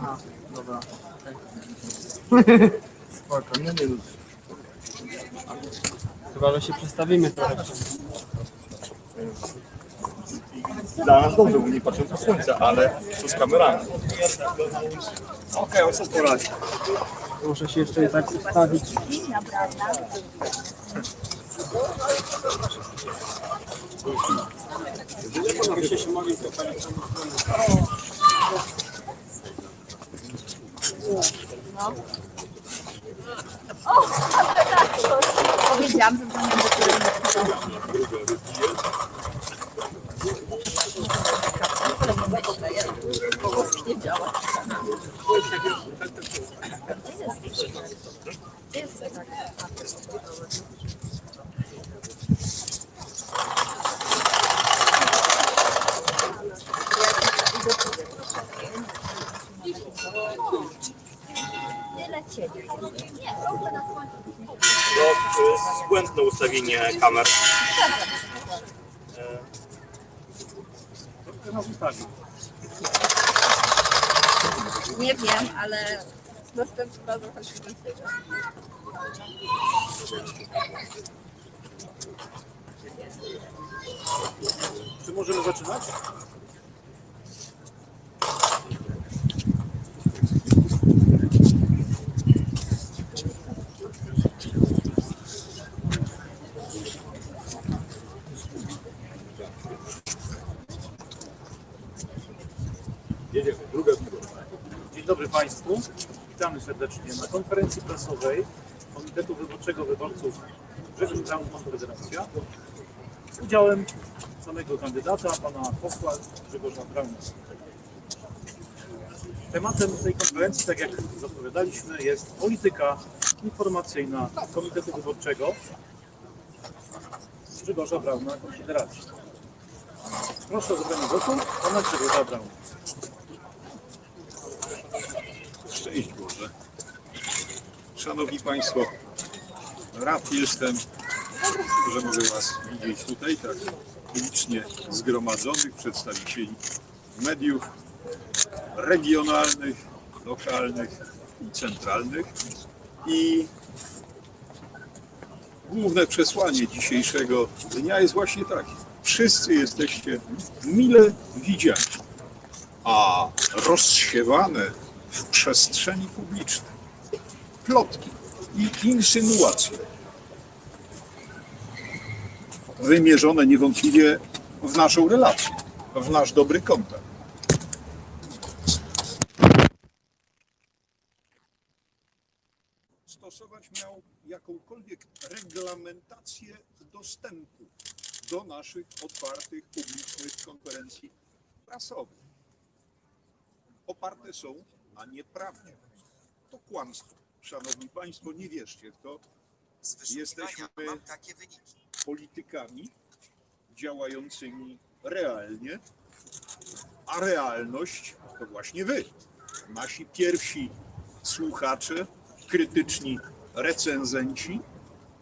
A, dobra. Spoko, nie ludzi. Chyba, że się przestawimy trochę. Dla nas dobrze, bo nie patrzą na słońce, ale to z kamerami. Okej, o co poradzi? Muszę się jeszcze tak ustawić. Powiedziałam, że to nie będzie nie działa. Kamer. Nie wiem, ale następny razem chodźmy do siebie. Czy możemy zaczynać? Jedziemy, druga zbiorowa. Dzień dobry Państwu. Witamy serdecznie na konferencji prasowej Komitetu Wyborczego Wyborców Grzegorz Braun Konfederacja z udziałem samego kandydata, pana posła Grzegorza Brauna. Tematem tej konferencji, tak jak zapowiadaliśmy, jest polityka informacyjna Komitetu Wyborczego Grzegorza Brauna Konfederacji. Proszę o zabranie głosu pana Grzegorza Brauna. Szanowni Państwo, rad jestem, że mogę Was widzieć tutaj, tak licznie zgromadzonych przedstawicieli mediów regionalnych, lokalnych i centralnych. I główne przesłanie dzisiejszego dnia jest właśnie takie. Wszyscy jesteście mile widziani, a rozsiewane w przestrzeni publicznej. Plotki i insynuacje wymierzone niewątpliwie w naszą relację, w nasz dobry kontakt. Stosować miał jakąkolwiek reglamentację dostępu do naszych otwartych, publicznych konferencji prasowych oparte są na nieprawdzie. To kłamstwo. Szanowni Państwo, nie wierzcie w to. Jesteśmy-. Politykami działającymi realnie, a realność to właśnie Wy. Nasi pierwsi słuchacze, krytyczni recenzenci,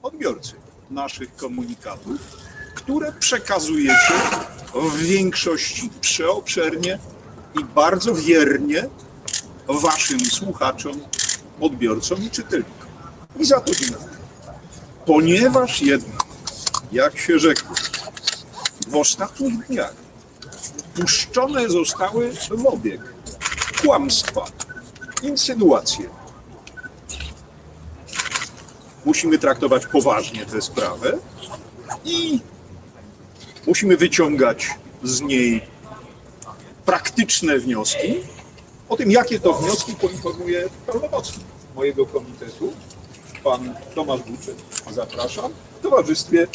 odbiorcy naszych komunikatów, które przekazujecie w większości przeobszernie i bardzo wiernie waszym słuchaczom, odbiorcom i czytelnikom. I za to dziękuję. Ponieważ jednak, jak się rzekło, w ostatnich dniach puszczone zostały w obieg kłamstwa, insynuacje. Musimy traktować poważnie tę sprawę i musimy wyciągać z niej praktyczne wnioski. O tym, jakie to wnioski, poinformuje pełnomocnik mojego komitetu, pan Tomasz Buczek. Zapraszam w towarzystwie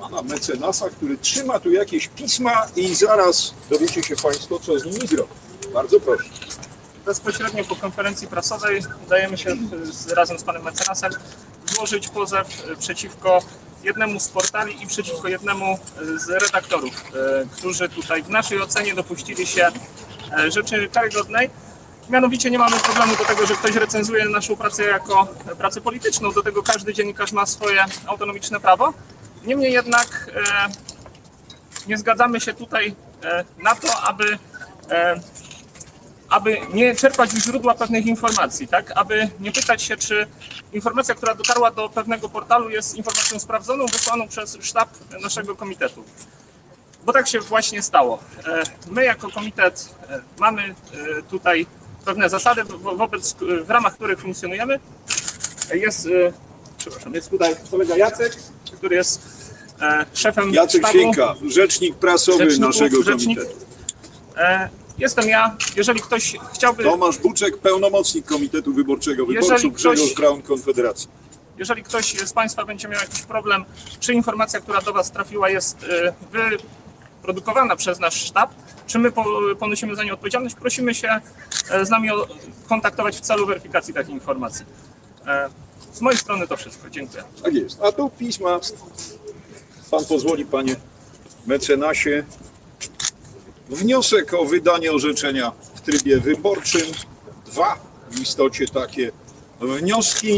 pana mecenasa, który trzyma tu jakieś pisma i zaraz dowiecie się Państwo, co z nimi zrobić. Bardzo proszę. bezpośrednio po konferencji prasowej udajemy się e, z, razem z panem mecenasem złożyć pozew e, przeciwko jednemu z portali i przeciwko jednemu e, z redaktorów, którzy tutaj w naszej ocenie dopuścili się rzeczy karygodnej. Mianowicie nie mamy problemu do tego, że ktoś recenzuje naszą pracę jako pracę polityczną. Do tego każdy dziennikarz ma swoje autonomiczne prawo. Niemniej jednak e, nie zgadzamy się tutaj e, na to, aby, e, aby nie czerpać źródła pewnych informacji, tak? Aby nie pytać się, czy informacja, która dotarła do pewnego portalu jest informacją sprawdzoną, wysłaną przez sztab naszego komitetu. Bo tak się właśnie stało. E, My jako komitet e, mamy e, tutaj pewne zasady, wo- wobec, w ramach których funkcjonujemy. Jest, przepraszam, jest tutaj kolega Jacek, który jest szefem Jacek sztabu. Sienka, rzecznik prasowy Rzeczników, naszego rzecznik. komitetu. Jestem ja. Jeżeli ktoś chciałby, Tomasz Buczek, pełnomocnik Komitetu Wyborczego Wyborców, ktoś- Grzegorz Braun, Konfederacja. jeżeli ktoś z Państwa będzie miał jakiś problem, czy informacja, która do Was trafiła, jest wyprodukowana przez nasz sztab, czy my po- ponosimy za nią odpowiedzialność, prosimy się e, z nami o- kontaktować w celu weryfikacji takiej informacji. E, Z mojej strony to wszystko. Dziękuję. Tak jest. A tu pisma. Pan pozwoli, panie mecenasie. Wniosek o wydanie orzeczenia w trybie wyborczym. Dwa w istocie takie wnioski.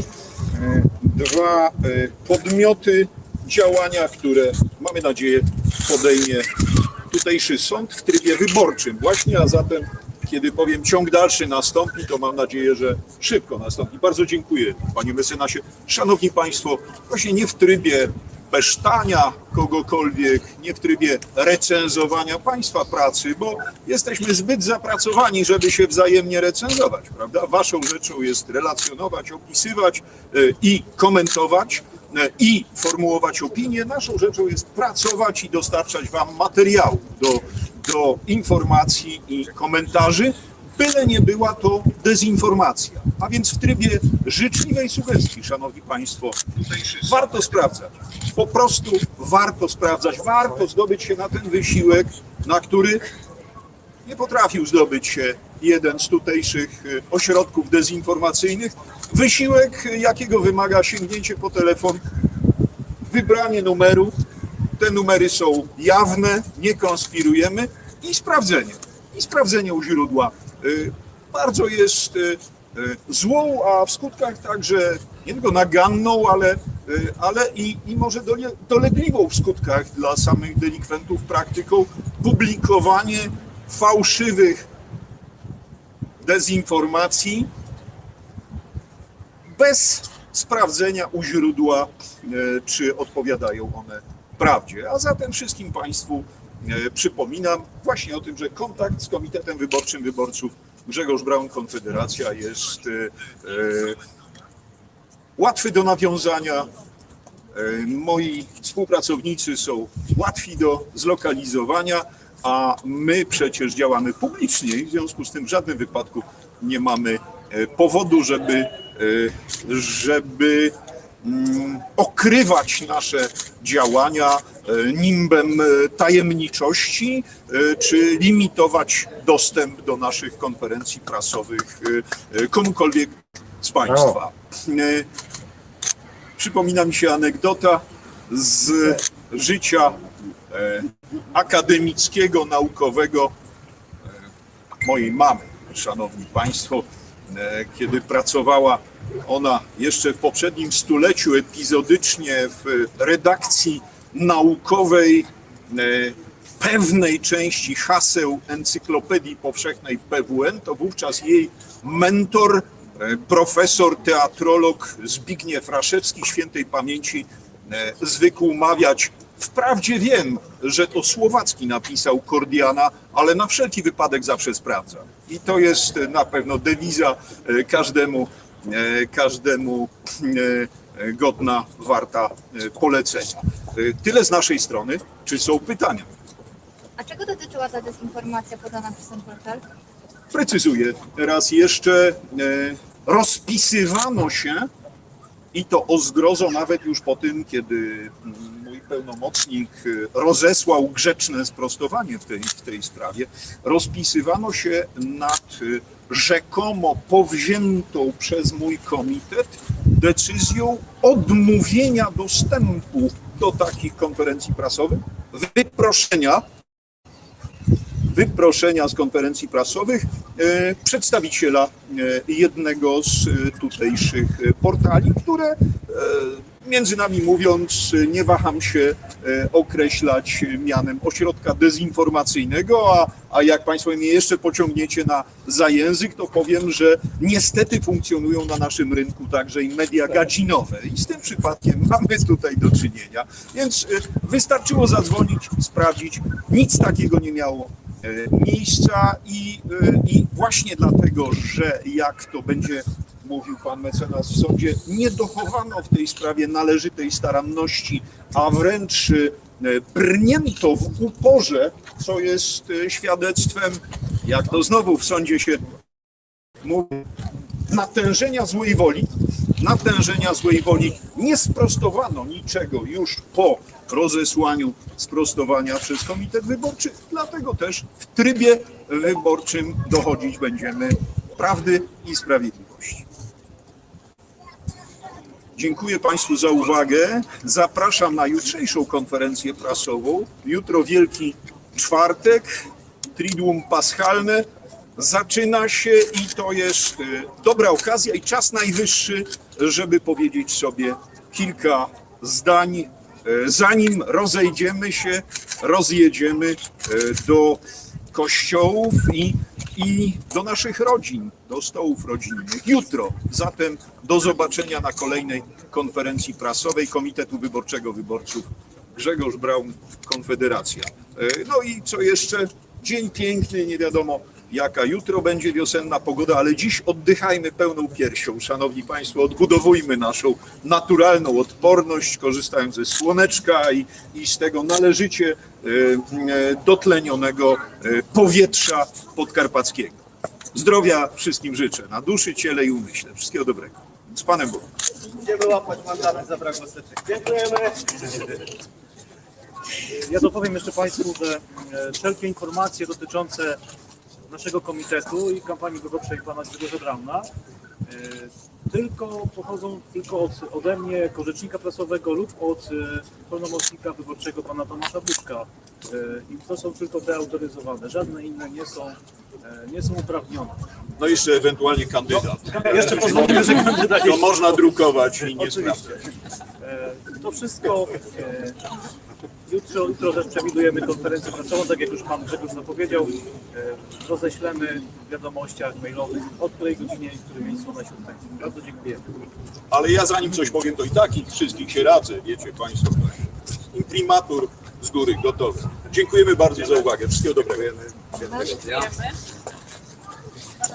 E, Dwa podmioty działania, które mamy nadzieję podejmie tutejszy sąd w trybie wyborczym. Właśnie, a zatem kiedy powiem ciąg dalszy nastąpi, to mam nadzieję, że szybko nastąpi. Bardzo dziękuję panie mecenasie. Szanowni państwo, właśnie nie w trybie besztania kogokolwiek, nie w trybie recenzowania państwa pracy, bo jesteśmy zbyt zapracowani, żeby się wzajemnie recenzować, prawda? Waszą rzeczą jest relacjonować, opisywać e, i komentować i formułować opinie. Naszą rzeczą jest pracować i dostarczać wam materiału do, do informacji i komentarzy, byle nie była to dezinformacja. A więc w trybie życzliwej sugestii, szanowni państwo, warto sprawdzać. Po prostu warto sprawdzać, warto zdobyć się na ten wysiłek, na który nie potrafił zdobyć się jeden z tutejszych y, ośrodków dezinformacyjnych. Wysiłek, jakiego wymaga sięgnięcie po telefon, wybranie numeru. Te numery są jawne, nie konspirujemy i sprawdzenie. I sprawdzenie u źródła. Y, Bardzo jest y, złą, a w skutkach także nie tylko naganną, ale, ale i, i może dole, dolegliwą w skutkach dla samych delikwentów praktyką publikowanie fałszywych dezinformacji bez sprawdzenia u źródła, e, czy odpowiadają one prawdzie. A zatem wszystkim Państwu e, przypominam właśnie o tym, że kontakt z Komitetem Wyborczym Wyborców Grzegorz Braun Konfederacja jest e, łatwy do nawiązania. Moi współpracownicy są łatwi do zlokalizowania, a my przecież działamy publicznie i w związku z tym w żadnym wypadku nie mamy e, powodu, żeby, e, żeby mm, okrywać nasze działania e, nimbem tajemniczości, czy limitować dostęp do naszych konferencji prasowych komukolwiek z Państwa. Przypomina mi się anegdota z życia akademickiego, naukowego e, mojej mamy, szanowni państwo, e, kiedy pracowała ona jeszcze w poprzednim stuleciu epizodycznie w redakcji naukowej e, pewnej części haseł Encyklopedii Powszechnej PWN, to wówczas jej mentor, profesor, teatrolog Zbigniew Raszewski, świętej pamięci, zwykł mawiać Wprawdzie wiem, że to Słowacki napisał Kordiana, ale na wszelki wypadek zawsze sprawdzam. I to jest na pewno dewiza e, każdemu, e, każdemu e, godna, warta polecenia. Tyle z naszej strony. Czy są pytania? A czego dotyczyła ta dezinformacja podana przez ten portal? Precyzuję raz jeszcze, rozpisywano się i to o zgrozo nawet już po tym, kiedy mój pełnomocnik e, rozesłał grzeczne sprostowanie w tej, w tej sprawie, rozpisywano się nad e, rzekomo powziętą przez mój komitet decyzją odmówienia dostępu do takich konferencji prasowych, wyproszenia wyproszenia z konferencji prasowych e, przedstawiciela e, jednego z e, tutejszych portali, które między nami mówiąc, nie waham się określać mianem ośrodka dezinformacyjnego, a, a jak Państwo mnie jeszcze pociągniecie na za język, to powiem, że niestety funkcjonują na naszym rynku także i media gadzinowe i z tym przypadkiem mamy tutaj do czynienia. Więc wystarczyło zadzwonić, sprawdzić, nic takiego nie miało miejsca i, e, i właśnie dlatego, że jak to będzie mówił pan mecenas w sądzie, nie dochowano w tej sprawie należytej staranności, a wręcz e, brnięto w uporze, co jest e, świadectwem, jak to znowu w sądzie się mówi, natężenia złej woli, natężenia złej woli. Nie sprostowano niczego już po rozesłaniu sprostowania przez Komitet Wyborczy, dlatego też w trybie wyborczym dochodzić będziemy prawdy i sprawiedliwości. Dziękuję Państwu za uwagę. Zapraszam na jutrzejszą konferencję prasową. Jutro Wielki Czwartek, Triduum Paschalne. Zaczyna się i to jest e, dobra okazja i czas najwyższy, żeby powiedzieć sobie kilka zdań, e, zanim rozejdziemy się, rozjedziemy e, do kościołów i, i do naszych rodzin, do stołów rodzinnych. Jutro zatem do zobaczenia na kolejnej konferencji prasowej Komitetu Wyborczego Wyborców Grzegorz Braun, Konfederacja. E, No i co jeszcze? Dzień piękny, nie wiadomo jaka jutro będzie wiosenna pogoda, ale dziś oddychajmy pełną piersią, szanowni państwo, odbudowujmy naszą naturalną odporność, korzystając ze słoneczka i, i z tego należycie e, e, dotlenionego e, powietrza podkarpackiego. Zdrowia wszystkim życzę, na duszy, ciele i umyśle. Wszystkiego dobrego. Z Panem Bogiem. Będziemy łapać mandaty za brak maseczek. Dziękujemy. Ja dopowiem jeszcze Państwu, że wszelkie informacje dotyczące naszego komitetu i kampanii wyborczej pana Grzegorza Brauna e, tylko pochodzą tylko od, ode mnie jako rzecznika prasowego lub od e, pełnomocnika wyborczego pana Tomasza Buczka. E, I to są tylko te autoryzowane. Żadne inne nie są, nie są uprawnione. No jeszcze ewentualnie kandydat. Jeszcze pozwolimy, że kandydat To można drukować i nie sprawdzać. E, To wszystko e, jutro, jutro też przewidujemy konferencję prasową, tak jak już Pan Grzegorz zapowiedział. E, Roześlemy w wiadomościach mailowych od której godzinie i w którym miejscu ona się odbędzie. Bardzo dziękuję. Ale ja zanim coś powiem, to i tak ich wszystkich się radzę, wiecie Państwo. Imprimatur z góry, gotowy. Dziękujemy bardzo za uwagę. Wszystkiego dobrego. Dziękujemy.